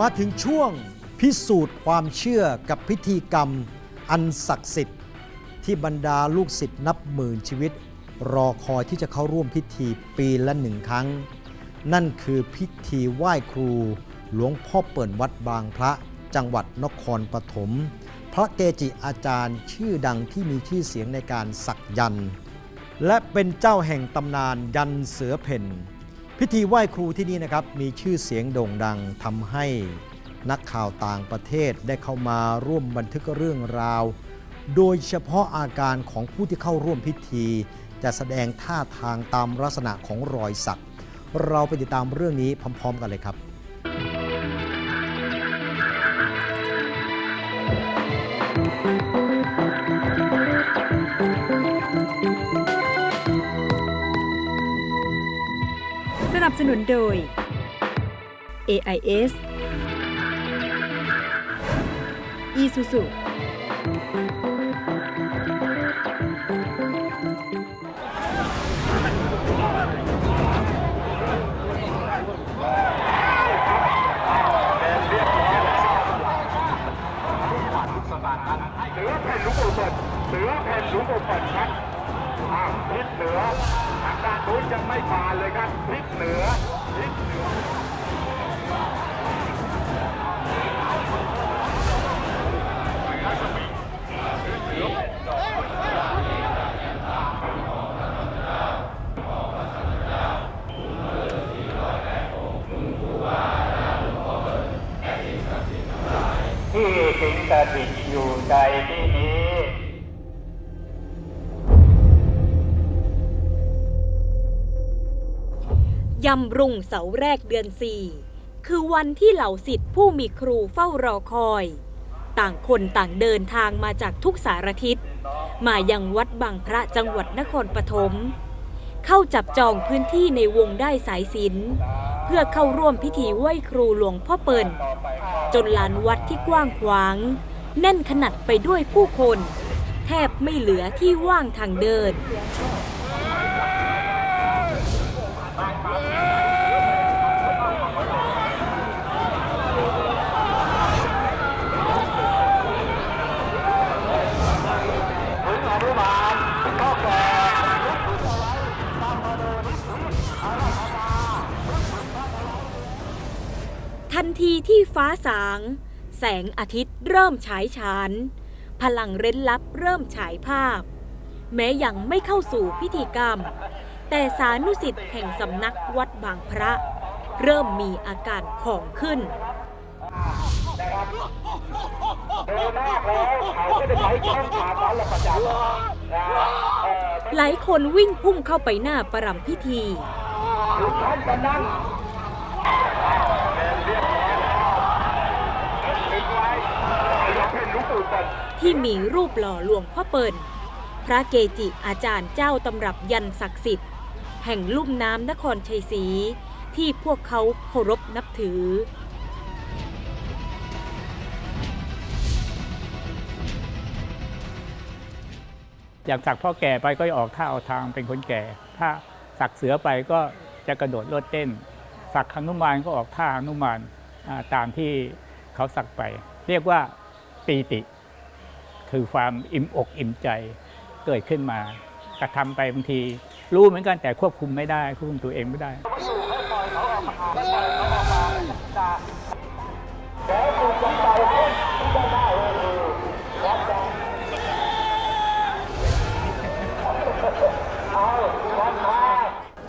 มาถึงช่วงพิสูจน์ความเชื่อกับพิธีกรรมอันศักดิ์สิทธิ์ ที่บรรดาลูกศิษย์นับหมื่นชีวิต รอคอยที่จะเข้าร่วมพิธีปีละหนึ่งครั้ง นั่นคือพิธีไหว้ครู หลวงพ่อเปิ่นวัดบางพระจังหวัดนครปฐมพระเกจิอาจารย์ชื่อดังที่มีชื่อเสียงในการสักยัน และเป็นเจ้าแห่งตำนานยันเสือเพ่น พิธีไหว้ครูที่นี่นะครับมีชื่อเสียงโด่งดังทำให้นักข่าวต่างประเทศได้เข้ามาร่วมบันทึกเรื่องราว โดยเฉพาะอาการของผู้ที่เข้าร่วมพิธี จะแสดงท่าทางตามลักษณะของรอยสัก เราไปติดตามเรื่องนี้พร้อม ๆ กันเลยครับ สนับสนุนโดย AIS Isuzu เหนือแผ่นหลุมอุบลเหนือแผ่นหลุมอุบลครับอ้าวทิศเหนือ ทางด้านนู้นยังไม่ผ่านเลยครับทิศเหนือทิศเหนือที่สิงสถิตอยู่ในที่ำรุ่งเสาแรกเดือนสี่คือวันที่เหล่าสิทธิ์ผู้มีครูเฝ้ารอคอย ต่างคนต่างเดินทางมาจากทุกสารทิศ มายังวัดบางพระจังหวัดนครปฐมเข้าจับจองพื้นที่ในวงได้สายสินเพื่อเข้าร่วมพิธีไหว้ครูหลวงพ่อเปิ่นจนลานวัดที่กว้างขวาง แน่นขนาดไปด้วยผู้คน แทบไม่เหลือที่ว่างทางเดิน ทันทีที่ฟ้าสาง แสงอาทิตย์เริ่มฉายฉาน พลังเร้นลับเริ่มฉายภาพ แม้ยังไม่เข้าสู่พิธีกรรม แต่สานุสิทธิ์แห่งสำนักวัดบางพระ เริ่มมีอาการของขึ้นเดินหน้าแล้วเขาก็จะใช้ช่องทางนั้นละประจำหลายคนวิ่งพุ่งเข้าไปหน้าประรำพิธี ท่านจะนั่งถึงไว้เหนือแผ่นหลุมอุบล ที่มีรูปหล่อหลวงพ่อเปิ่นพระเกจิอาจารย์เจ้าตำรับยันศักดิ์สิทธิ์ แห่งลุ่มน้ำนครชัยศรีที่พวกเขาเคารพนับถืออยางสักพ่อแก่ไปก็ออกท่าเอาทางเป็นคนแก่ ถ้าสักเสือไปก็จะกระโดดโลดเต้น สักหนุมานก็ออกท่าหนุมานตามที่เขาสักไป เรียกว่าปีติ คือความอิ่มอกอิ่มใจเกิดขึ้นมากระทำไปบางที รู้เหมือนกันแต่ควบคุมไม่ได้ควบคุมตัวเองไม่ได้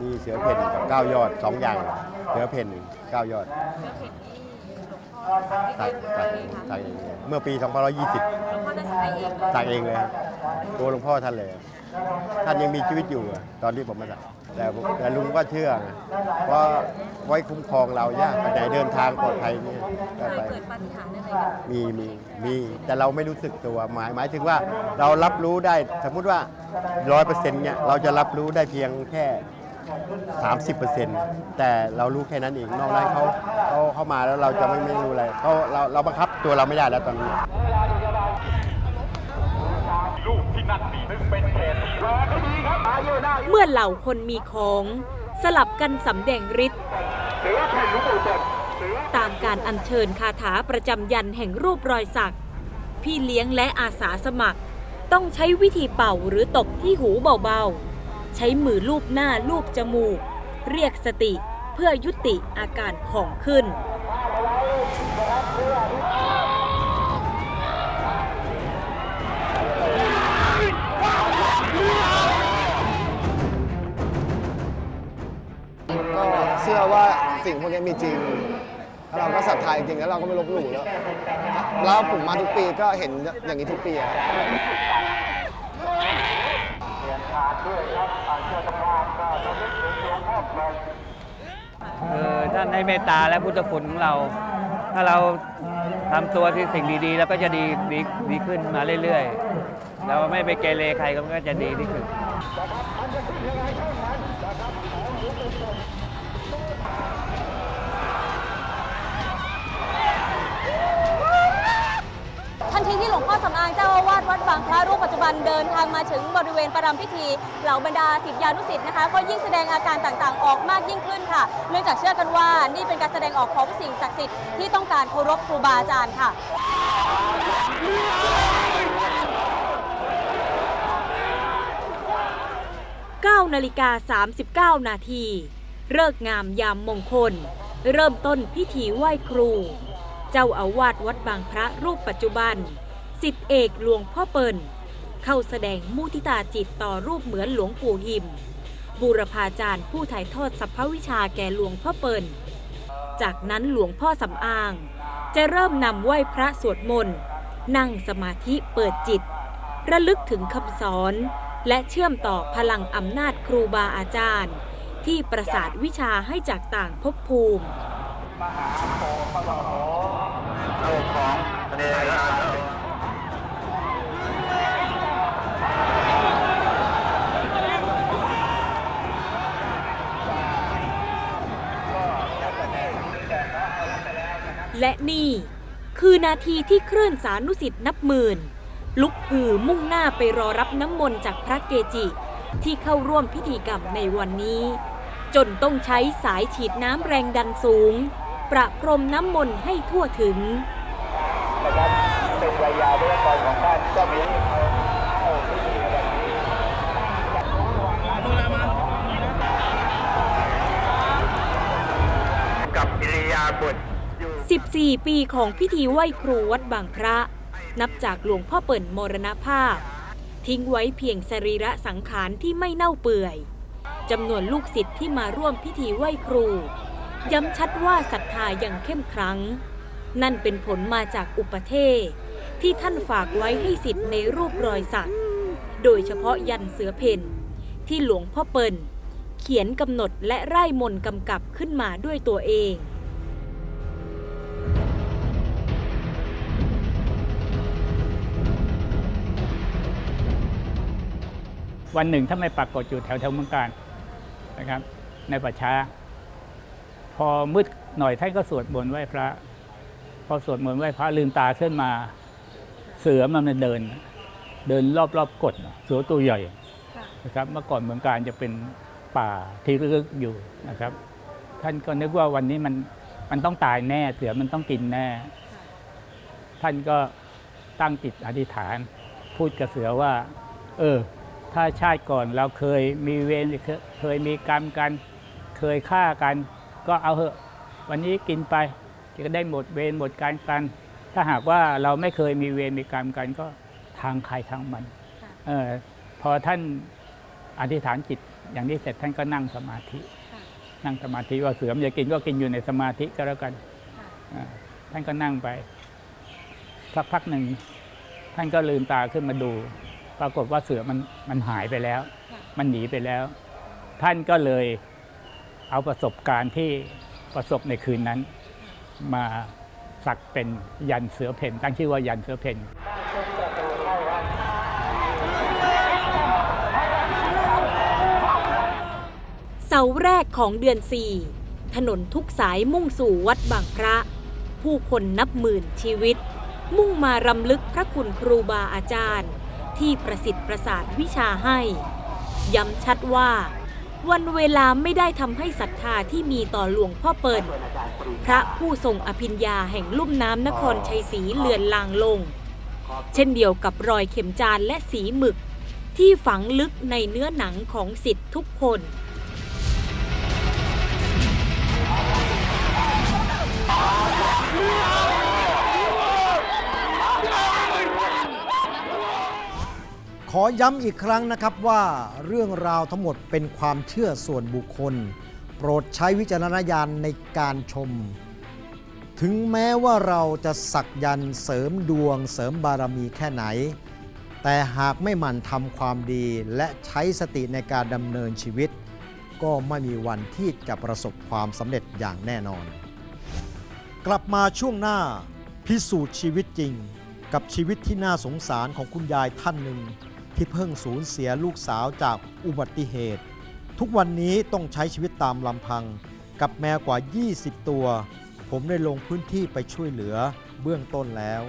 มีเสือเพ่นกับก้าวยอดสองอย่าง เสือเพ่นเก้ายอดตักตักตักเองเลยเมื่อปี 2520ตักเองเลยครับตัวหลวงพ่อท่านเลย ท่านยังมีชีวิตอยู่อะตอนที่ผมมาตักแต่ผมแต่ลุงก็เชื่อไงเพราะไว้คุ้มครองเรายากไปไหนเดินทางปลอดภัยนี่ก็ไปมีมีมีแต่เราไม่รู้สึกตัวหมายหมายถึงว่าเรารับรู้ได้สมมุติว่าร้อยเปอร์เซ็นต์เนี่ยเราจะรับรู้ได้เพียงแค่ 30%แต่เรารู้แค่นั้นเองนอกนั้นเขาเขาเข้ามาแล้วเราจะไม่ไม่รู้อะไรเขาเราเราบังคับตัวเราไม่ได้แล้วตอนนี้ลูกที่นั่นนี่ซึ่งเป็นเขตที่รอให้ดีครับมาเยอะหน้าเมื่อเหล่าคนมีของสลับกันสำแดงฤทธิ์เหนือแผ่นหลุมอุบลตามการอัญเชิญคาถาประจำยันแห่งรูปรอยสัก พี่เลี้ยงและอาสาสมัคร ต้องใช้วิธีเป่าหรือตบที่หูเบาๆ ใช้มือลูบหน้าลูบจมูก เรียกสติเพื่อยุติอาการของขึ้น ก็เชื่อว่าสิ่งพวกนี้มีจริงแล้วเราก็ศรัทธาจริงๆแล้วเราก็ไม่ลบหลู่แล้ว แล้วผมมาทุกปีก็เห็นอย่างนี้ทุกปีอะครับ คือท่านให้เมตตาและพุทธคุณของเรา ถ้าเราทำตัวที่สิ่งดีๆ แล้วก็จะดีดีดีขึ้นมาเรื่อยๆ เราไม่ไปเกเรใครก็มันก็จะดีที่สุด เดินทางมาถึงบริเวณประรำพิธีเหล่าบรรดาศิษยานุศิษย์นะคะ ก็ยิ่งแสดงอาการต่างๆ ออกมากยิ่งขึ้นค่ะ เนื่องจากเชื่อกันว่านี่เป็นการแสดงออกของสิ่งศักดิ์สิทธิ์ที่ต้องการเคารพครูบาอาจารย์ค่ะ9นาฬิกา39 นาทีเลิกงามยามมงคล เริ่มต้นพิธีไหว้ครู เจ้าอาวาสวัดบางพระรูปปัจจุบัน สิทธิเอกหลวงพ่อเปิ่น เข้าแสดงมุทิตาจิตต่อรูปเหมือนหลวงปู่หิม บูรพาจารย์ผู้ถ่ายทอดสัพพวิชาแก่หลวงพ่อเปิ่นจากนั้นหลวงพ่อสำอาง จะเริ่มนำไหว้พระสวดมนต์ นั่งสมาธิเปิดจิต ระลึกถึงคำสอน และเชื่อมต่อพลังอำนาจครูบาอาจารย์ ที่ประสาทวิชาให้จากต่างภพภูมิ และนี่คือนาทีที่คลื่นสานุสิทธิ์นับหมื่น ลุกฮือมุ่งหน้าไปรอรับน้ำมนต์จากพระเกจิ ที่เข้าร่วมพิธีกรรมในวันนี้ จนต้องใช้สายฉีดน้ำแรงดันสูง ประพรมน้ำมนต์ให้ทั่วถึงเป็นระยะเรื่องของท่านก็มีกับอิริยาบถ 14 ปีของพิธีไหว้ครูวัดบางพระ นับจากหลวงพ่อเปิ่นมรณภาพ ทิ้งไว้เพียงสรีระสังขารที่ไม่เน่าเปื่อยจำนวนลูกศิษย์ที่มาร่วมพิธีไหว้ครู ย้ำชัดว่าศรัทธาอย่างเข้มขลังนั่นเป็นผลมาจากอุปเทศที่ท่านฝากไว้ให้สิทธิ์ในรูปรอยสัก โดยเฉพาะยันเสือเพนที่หลวงพ่อเปิ่นเขียนกำหนดและไร่มนกำกับขึ้นมาด้วยตัวเอง วันหนึ่งถ้าไม่ปรากฏอยู่แถวแถวเมืองการนะครับ ในป่าช้า พอมืดหน่อยท่านก็สวดมนต์ไหว้พระ พอสวดมนต์ไหว้พระลืมตาขึ้นมา เสือมันเดิน เดินรอบๆบกดเสือตัวใหญ่นะครับ เมื่อก่อนเมืองการจะเป็นป่าที่ลึกอยู่นะครับ ท่านก็นึกว่าวันนี้มันมันต้องตายแน่ เสือมันต้องกินแน่ ท่านก็ตั้งจิตอธิษฐาน พูดกับเสือว่า เออ ถ้าชาติก่อนเราเคยมีเวรเคยเคยมีกรรมกัน เคยฆ่ากัน ก็เอาเหอะ วันนี้กินไปจะได้หมดเวรหมดการกัน ถ้าหากว่าเราไม่เคยมีเวรมีกรรมกันก็ทางใครทางมันเออพอท่านอธิษฐานจิตอย่างนี้เสร็จท่านก็นั่งสมาธิ นั่งสมาธิว่าเสือมนจะกินก็กินอยู่ในสมาธิก็แล้วกันอ่าท่านก็นั่งไปสักพักหนึ่งท่านก็ลืมตาขึ้นมาดู ปรากฏว่าเสือมันมันหายไปแล้ว มันหนีไปแล้ว ท่านก็เลยเอาประสบการณ์ที่ประสบในคืนนั้น มาสักเป็นยันเสือเพ่นตั้งชื่อว่ายันเสือเพ่นเสาแรกของเดือนสี่ถนนทุกสายมุ่งสู่วัดบางพระ ผู้คนนับหมื่นชีวิต มุ่งมารำลึกพระคุณครูบาอาจารย์ ที่ประสิทธิ์ประสาทวิชาให้ ย้ำชัดว่า วันเวลาไม่ได้ทำให้ศรัทธาที่มีต่อหลวงพ่อเปิ่นพระผู้ทรงอภิญญาแห่งลุ่มน้ำนครชัยศรีเลือนลางลง เช่นเดียวกับรอยเข็มจานและสีหมึก ที่ฝังลึกในเนื้อหนังของสิทธิ์ทุกคน ขอย้ำอีกครั้งนะครับว่าเรื่องราวทั้งหมดเป็นความเชื่อส่วนบุคคล โปรดใช้วิจารณญาณในการชม ถึงแม้ว่าเราจะสักยันเสริมดวงเสริมบารมีแค่ไหน แต่หากไม่หมั่นทำความดีและใช้สติในการดำเนินชีวิต ก็ไม่มีวันที่จะประสบความสำเร็จอย่างแน่นอน กลับมาช่วงหน้าพิสูจน์ชีวิตจริง กับชีวิตที่น่าสงสารของคุณยายท่านหนึ่ง ที่เพิ่งสูญเสียลูกสาวจากอุบัติเหตุ ทุกวันนี้ต้องใช้ชีวิตตามลำพัง กับแมวกว่า 20 ตัว ผมได้ลงพื้นที่ไปช่วยเหลือเบื้องต้นแล้ว